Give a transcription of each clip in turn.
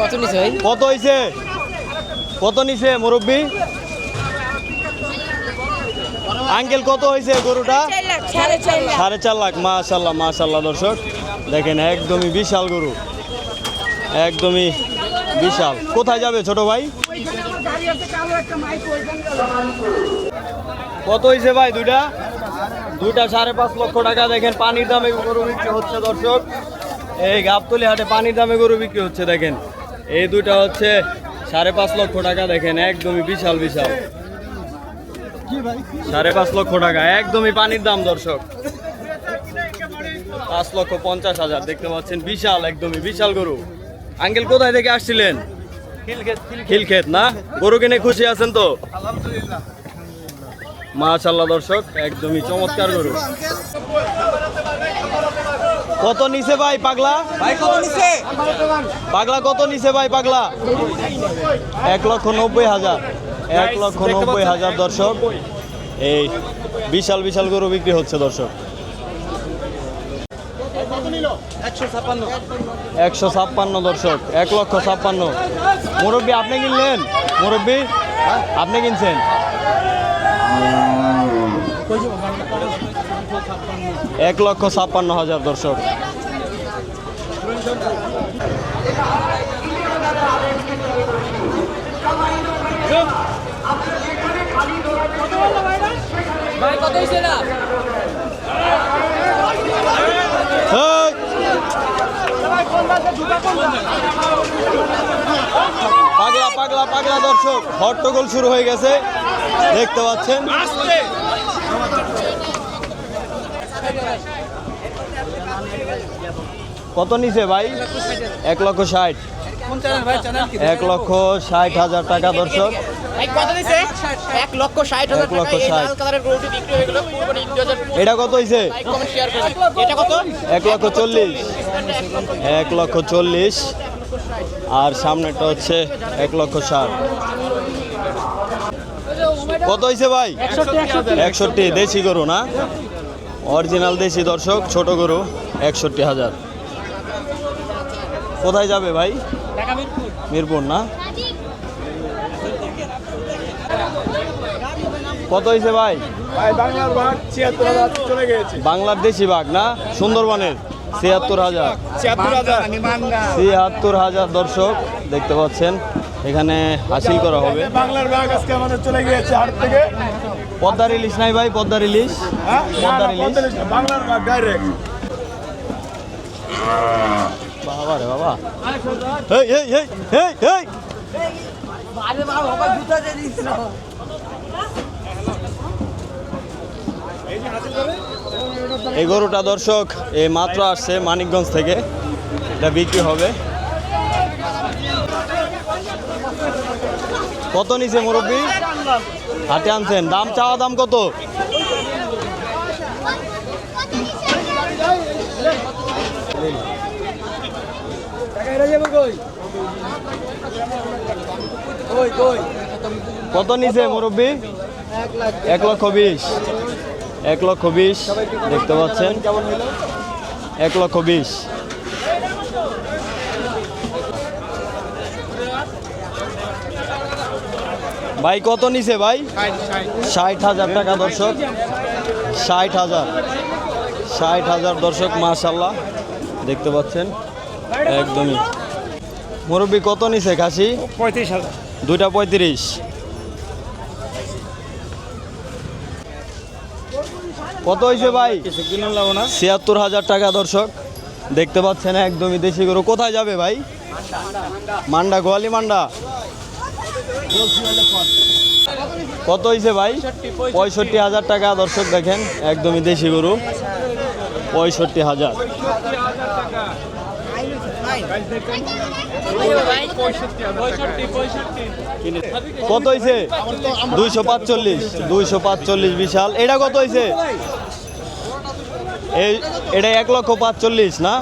কত নিছে কত হইছে? কত নিছে মুরব্বী? আঙ্কেল কত হয়েছে গরুটা? সাড়ে চার লাখ মাশাল্লাহ মাশাল্লাহ দর্শক। দেখেন একদমই বিশাল গরু। একদমই বিশাল। কোথায় যাবে ছোট ভাই? কত হয়েছে ভাই দুইটা? দুইটা সাড়ে পাঁচ লক্ষ টাকা। দেখেন পানির দামে গরু বিক্রি হচ্ছে দর্শক। এই গাবতলি হাটে পানির দামে গরু বিক্রি হচ্ছে, দেখেন। এই দুইটা হচ্ছে সাড়ে পাঁচ লক্ষ টাকা, দেখেন, একদমই বিশাল বিশাল। সাড়ে পাঁচ লক্ষ টাকা, একদমই পানির দাম, দর্শক। পাঁচ লক্ষ পঞ্চাশ হাজার, দেখতে পাচ্ছেন, বিশাল, একদমই বিশাল গরু। আঙ্কেল, কোথায় থেকে আসছিলেন? খিলক্ষেত না? গরু কিনে খুশি আছেন তো? মাশাল্লাহ, দর্শক, একদমই চমৎকার গরু। কত নিছে ভাই পাগলা? ভাই কত নিছে? পাগলা কত নিছে ভাই পাগলা? এক লক্ষ নব্বই হাজার। এক লক্ষ নব্বই হাজার দর্শক। এই বিশাল বিশাল গরু বিক্রি হচ্ছে দর্শক। একশো ছাপ্পান্ন দর্শক এক লক্ষ ছাপ্পান্ন। মুরব্বী আপনি কিনলেন? মুরব্বী আপনি কিনছেন? এক লক্ষ ছাপ্পান্ন হাজার দর্শক! পাগলা পাগলা পাগলা দর্শক, হট্টগোল শুরু হয়ে গেছে। দেখতে পাচ্ছেন? কত নিছে ভাই? এক লক্ষ ষাট। এক লক্ষ ষাট হাজার টাকা দর্শক। এক লক্ষ ষাট হাজার লক্ষ ষাট। লাল কালারের গরুটি বিক্রি গেল কুরবানি ঈদ 2025 এটা কত? হয়েছে এক লক্ষ চল্লিশ। এক লক্ষ চল্লিশ। আর সামনেটা হচ্ছে এক লক্ষ ষাট। কত হয়েছে ভাই? একষট্টি দেশি গরু না? অরিজিনাল দেশি দর্শক ছোট গরু একষট্টি হাজার। কোথায় যাবে ভাই? মিরপুর। না? কত হয়েছে ভাই? ভাই বাংলার ভাগ ছিয়াত্তর হাজার চলে গেছে বাংলার দেশি বাঘ না? সুন্দরবনের। ছিয়াত্তর হাজার। ছিয়াত্তর হাজার দর্শক দেখতে পাচ্ছেন। এখানে হাসিল করা হবে। বাংলার ভাগ আজকে আমাদের চলে গিয়েছে হাট থেকে। পদ্মার ইলিশ নাই ভাই পদ্মার ইলিশ পদ্মার ইলিশ বাংলার ভাগ ডাইরেক্ট বাবা রে বাবা। হেই হেই হেই হেই হেই। এই গরুটা দর্শক এই মাত্র আসছে মানিকগঞ্জ থেকে। এটা বিক্রি হবে। কত নিছে মুরব্বী? হাটে আনছেন। দাম চাওয়া দাম কত? কত নিছে মুরব্বী? এক লক্ষ বিশ। এক লক্ষ বিশ। দেখতে পাচ্ছেন? এক লক্ষ বিশ। ভাই কত নিছে ভাই? ষাট হাজার টাকা দর্শক। ষাট হাজার। ষাট হাজার দর্শক মাশাল্লাহ দেখতে পাচ্ছেন? একদমই। মুরব্বী কত নিছে খাসি? পঁয়ত্রিশ হাজার। দুইটা পঁয়ত্রিশ। কত হয়েছে ভাই? ছিয়াত্তর হাজার টাকা দর্শক। দেখতে পাচ্ছেন একদমই দেশি গরু। কোথায় যাবে ভাই? মান্ডা গোয়ালি মান্ডা? কত হয়েছে ভাই? পঁয়ষট্টি হাজার টাকা, দর্শক দেখেন, একদমই দেশি গরু। পঁয়ষট্টি হাজার। কত হয়েছে দুইশো পাঁচচল্লিশ দুইশো পাঁচচল্লিশ বিশাল। এটা কত হয়েছে এই, এটা এক লক্ষ পাঁচচল্লিশ, না?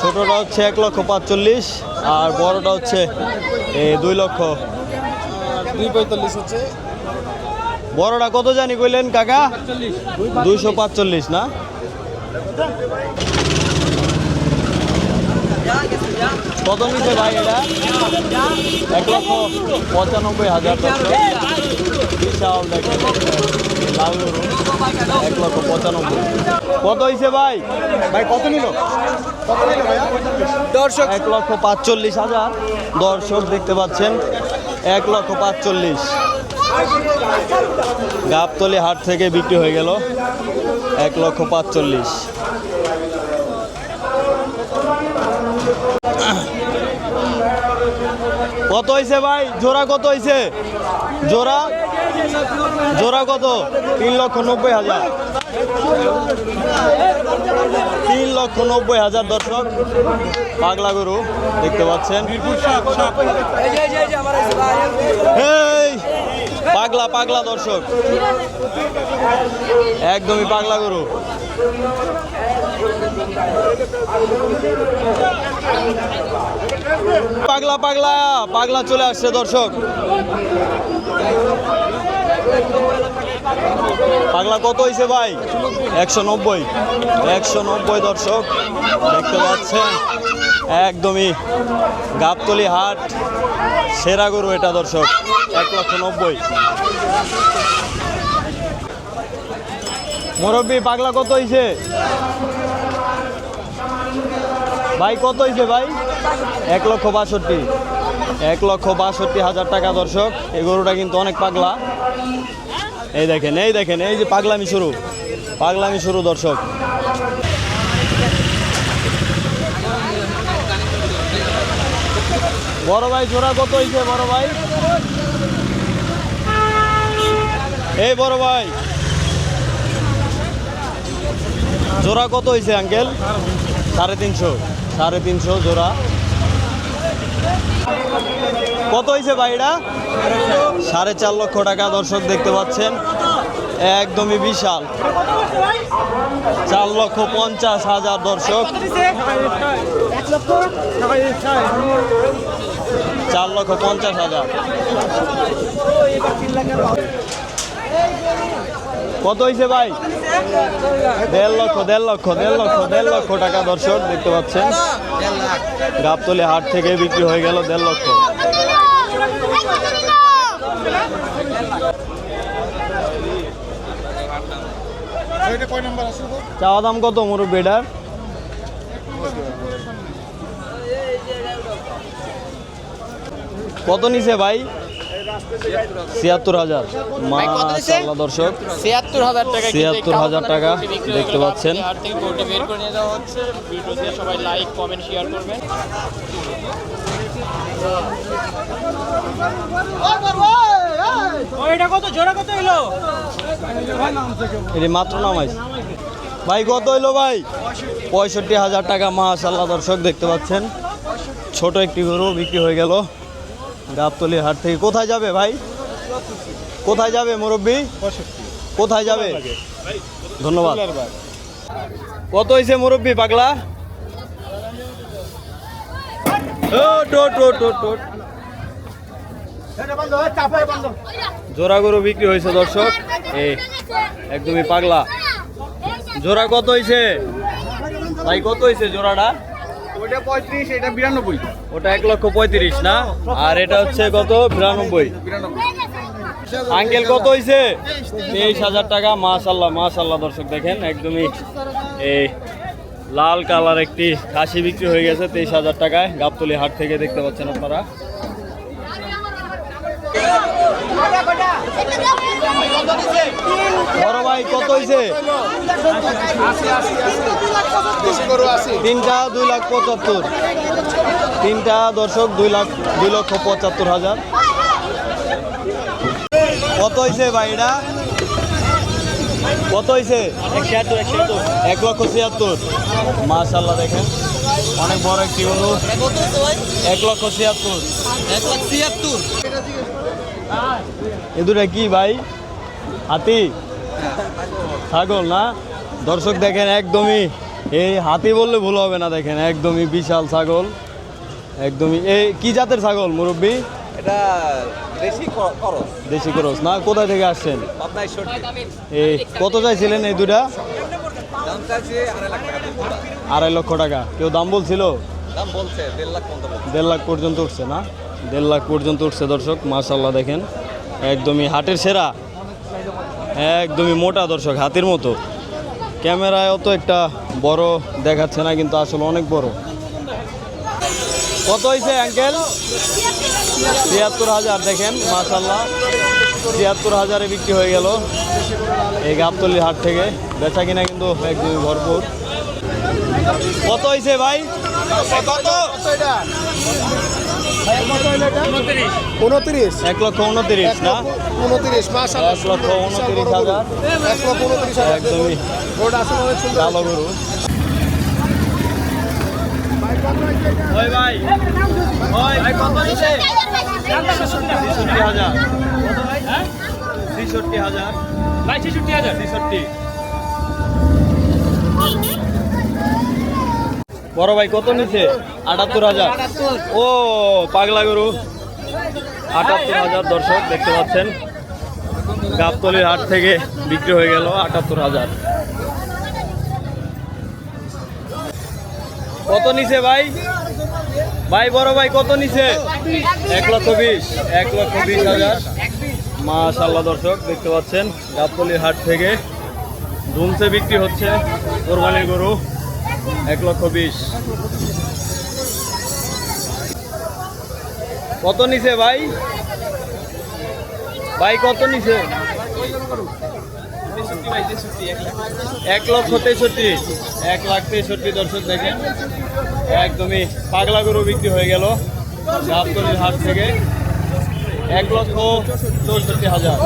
ছোটটা হচ্ছে এক লক্ষ পাঁচচল্লিশ, আর বড়টা হচ্ছে দুই লক্ষ। দুই পঁয়তাল্লিশ হচ্ছে। বড়টা কত জানি কইলেন কাকা? দুইশো পাঁচচল্লিশ না? কত নিছে ভাই এটা? এক লক্ষ পঁচানব্বই হাজার বিশাল দেখেন। লাল এক লক্ষ পঁচানব্বই। কত হয়েছে ভাই? ভাই কত নিল? কত দর্শক। এক লক্ষ পাঁচচল্লিশ হাজার। দর্শক দেখতে পাচ্ছেন এক লক্ষ পাঁচচল্লিশ। গাবতলি হাট থেকে বিক্রি হয়ে গেল এক লক্ষ পাঁচচল্লিশ। কত হয়েছে ভাই? জোড়া কত হয়েছে জোড়া? জোড়া কত? তিন লক্ষ নব্বই হাজার। তিন লক্ষ নব্বই হাজার দর্শক পাগলা গরু দেখতে পাচ্ছেন। পাগলা পাগলা দর্শক। একদমই পাগলা গরু। পাগলা পাগলা পাগলা চলে আসছে দর্শক। পাগলা কত হয়েছে ভাই? একশো নব্বই। একশো নব্বই দর্শক, দেখতে পাচ্ছেন? একদমই গাবতলি হাট, সেরা গরু এটা দর্শক এক লক্ষ নব্বই। মুরব্বী, পাগলা কত হয়েছে ভাই, কত হয়েছে ভাই? এক লক্ষ বাষট্টি। এক লক্ষ বাষট্টি হাজার টাকা দর্শক, এই গরুটা কিন্তু অনেক পাগলা। এই দেখেন এই দেখেন, এই যে পাগলামি শুরু। পাগলামি শুরু, দর্শক। বড় ভাই, জোড়া কত হয়েছে বড় ভাই? এই বড় ভাই। জোড়া কত হয়েছে আঙ্কেল? সাড়ে তিনশো সাড়ে তিনশো জোড়া। কত হয়েছে এটা? সাড়ে চার লক্ষ টাকা দর্শক দেখতে পাচ্ছেন। একদমই বিশাল। চার লক্ষ পঞ্চাশ হাজার দর্শক। চার লক্ষ পঞ্চাশ হাজার। কত হয়েছে ভাই? দেড় লক্ষ দেড় লক্ষ দেড় লক্ষ দেড় লক্ষ টাকা দর্শক দেখতে পাচ্ছেন। গাবতলি হাট থেকে বিক্রি হয়ে গেল দেড় লক্ষ এটা কয় নাম্বার আছে গো? চাওয়া দাম কত মুরব্বী এটার কত নিছে ভাই? ছিয়াত্তর হাজার? মাশাআল্লাহ দর্শক। ছিয়াত্তর হাজার টাকা 76,000 কালো টাকা দেখতে পাচ্ছেন। সবাই লাইক কমেন্ট শেয়ার করবেন। এটি মাত্র নামাইস ভাই কত হইল ভাই? পঁয়ষট্টি হাজার টাকা মাশাল্লাহ দর্শক দেখতে পাচ্ছেন। ছোট একটি গরু বিক্রি হয়ে গেল গাবতলি হাট থেকে। কোথায় যাবে ভাই? কোথায় যাবে মুরব্বী? কোথায় যাবে? ধন্যবাদ। কত হয়েছে মুরব্বী পাগলা? ও, টোট টোট টোট টোট। জোড়া গরু বিক্রি হয়েছে দর্শক। এই একদমই পাগলা। জোড়া কত হয়েছে ভাই কত হয়েছে জোড়াটা? ওইটা পঁয়ত্রিশ এটা বিরানব্বই। ওটা এক লক্ষ পঁয়ত্রিশ না? আর এটা হচ্ছে কত? বিরানব্বই। আঙ্কেল কত হয়েছে তেইশ হাজার টাকা মাশাল্লাহ মাশাল্লাহ দর্শক দেখেন একদমই এই লাল কালার একটি খাসি বিক্রি হয়ে গেছে তেইশ হাজার টাকায়। গাবতলি হাট থেকে দেখতে পাচ্ছেন আপনারা। বড় ভাই, কত হয়েছে তিনটা দুই লাখ পঁচাত্তর। তিনটা দর্শক দুই লাখ, দুই লক্ষ পঁচাত্তর হাজার। কত হয়েছে ভাই এটা? কত হয়েছে এক লক্ষ ছিয়াত্তর। মাশাল্লাহ দেখেন। অনেক বড় একটি গরু এক লক্ষ ছিয়াত্তর। এ দুটা কি ভাই? হাতি? ছাগল না? দর্শক দেখেন একদমই এই হাতি বললে ভুল হবে না দেখেন একদমই বিশাল ছাগল। একদমই এই কি জাতের ছাগল মুরব্বী? এটা দেশি খরচ দেশি করস না? কোথায় থেকে আসছেন? এই কত চাইছিলেন এই দুটা আড়াই লক্ষ টাকা। কেউ দাম বলছিল। দেড় লাখ পর্যন্ত উঠছে না? দেড় লাখ পর্যন্ত উঠছে দর্শক মাশাল্লাহ দেখেন। একদমই হাটের সেরা, একদমই মোটা দর্শক, হাতির মতো। ক্যামেরায় অত একটা বড় দেখাচ্ছে না, কিন্তু আসলে অনেক বড়। কত হয়েছে অ্যাঙ্কেল তিয়াত্তর হাজার, দেখেন মাশাল্লাহ তিয়াত্তর হাজারে বিক্রি হয়ে গেল এই গাবতলির হাট থেকে। বেচা কিনা কিন্তু একদমই ভরপুর। কত হয়েছে ভাই? কত? উনত্রিশ। এক লক্ষ উনত্রিশ না? উনত্রিশ মাস এক লক্ষ উনত্রিশ হাজার। এক লক্ষ উনত্রিশ হাজার। একদমই ওটা আসলে অনেক সুন্দর। কালো গরু। ওই ভাই ওই ভাই কত নিছে ছেষট্টি হাজার। ছেষট্টি হাজার। ভাই ছেষট্টি হাজার। ছেষট্টি। বড় ভাই, কত নিছে? আটাত্তর হাজার। ও, পাগলা গরু। আটাত্তর হাজার দর্শক দেখতে পাচ্ছেন। গাবতলির হাট থেকে বিক্রি হয়ে গেল আটাত্তর হাজার। কত নিছে ভাই? ভাই, বড় ভাই, কত নিছে? এক লক্ষ বিশ, এক লক্ষ বিশ হাজার। মাশাল্লাহ দর্শক, দেখতে পাচ্ছেন। গাবতলির হাট থেকে ধুমসে বিক্রি হচ্ছে কোরবানির গরু। এক লক্ষ বিশ। কত নিছে ভাই? ভাই, কত নিছে? এক লক্ষ তেষট্টি। এক লাখ তেষট্টি দর্শক দেখেন। একদমই পাগলা গরু বিক্রি হয়ে গেল গাবতলির হাট থেকে। এক লক্ষ চৌষট্টি হাজার।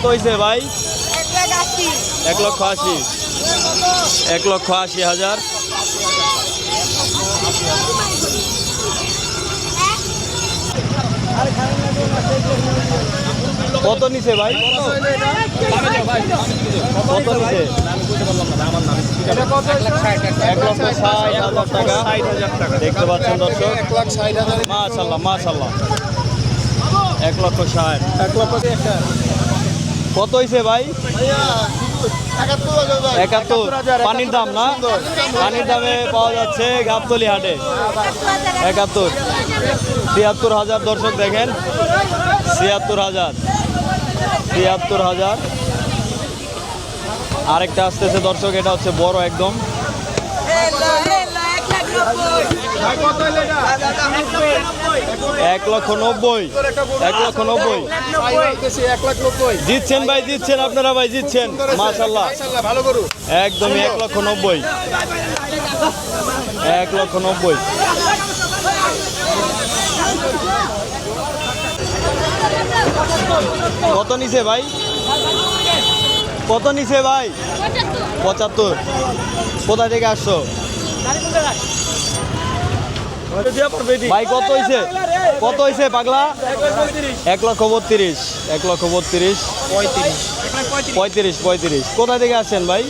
কত হয়েছে ভাই? এক লক্ষ আশি। এক লক্ষ আশি হাজার। কত নিছে ভাই? কত নিছে? এক লক্ষ ষাট হাজার টাকা। দেখতে পাচ্ছেন দর্শক? এক লাখ ষাট হাজার। মাশাল্লাহ মাশাল্লাহ। এক লক্ষ ষাট। এক লক্ষ কত হয়েছে ভাই? একাত্তর। পানির দাম না? পানির দামে পাওয়া যাচ্ছে গাবতলি হাটে। একাত্তর। তিয়াত্তর হাজার দর্শক দেখেন। ছিয়াত্তর হাজার। তিয়াত্তর হাজার। আরেকটা আসতেছে দর্শক, এটা হচ্ছে বড় একদম। এক লক্ষ নব্বই। এক লক্ষ নব্বই। জিতছেন ভাই, জিতছেন আপনারা ভাই, জিতছেন। মাশাল্লাহ একদমই এক লক্ষ নব্বই। এক লক্ষ নব্বই। কত নিছে ভাই? কত নিছে ভাই? পঁচাত্তর। কোথায় থেকে আসছো? ভাই কত হয়েছে কত হয়েছে পাগলা? এক লক্ষ বত্রিশ এক লক্ষ বত্রিশ। পঁয়ত্রিশ। পঁয়ত্রিশ পঁয়ত্রিশ। কোথায় থেকে আসছেন ভাই?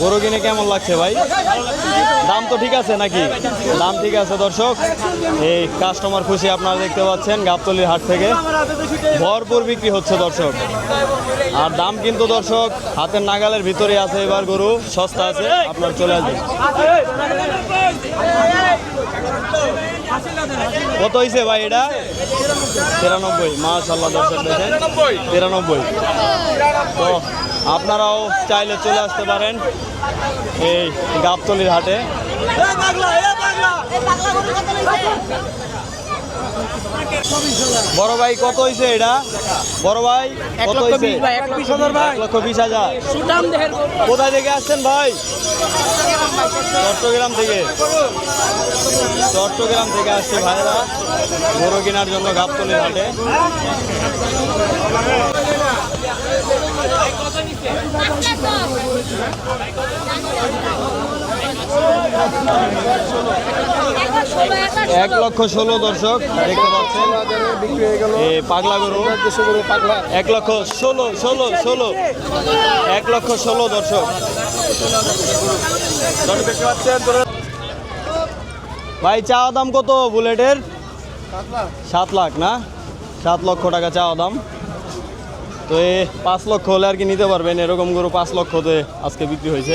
গরু কিনে কেমন লাগছে ভাই? দাম তো ঠিক আছে নাকি? দাম ঠিক আছে, দর্শক। এই কাস্টমার খুশি আপনারা দেখতে পাচ্ছেন গাবতলির হাট থেকে। ভরপুর বিক্রি হচ্ছে, দর্শক। আর দাম কিন্তু, দর্শক, হাতের নাগালের ভিতরে আছে এবার গরু। সস্তা আছে, আপনার চলে আসবেন। কত হয়েছে ভাই এটা? তিরানব্বই। মাশাল্লাহ দর্শক দেখেন। তিরানব্বই। তো আপনারাও চাইলে চলে আসতে পারেন এই গাবতলির হাটে। বড় ভাই কত হয়েছে এটা? বড় ভাই কত হয়েছে এক লক্ষ বিশ হাজার। কোথায় থেকে আসছেন ভাই? চট্টগ্রাম থেকে। চট্টগ্রাম থেকে আসছে ভাইরা। গরু কেনার জন্য গাবতলির হাটে। এক লক্ষ ষোলো দর্শক, দেখতে পাচ্ছেন। পাগলা গরু। পাগলা এক লক্ষ ষোলো ষোলো ষোলো। এক লক্ষ ষোলো দর্শক। ভাই, চাওয়া দাম কত বুলেটের? সাত লাখ না? সাত লক্ষ টাকা চাওয়া দাম। তো এ পাঁচ লক্ষ হলে আর কি নিতে পারবেন? এরকম গরু পাঁচ লক্ষতে আজকে বিক্রি হয়েছে।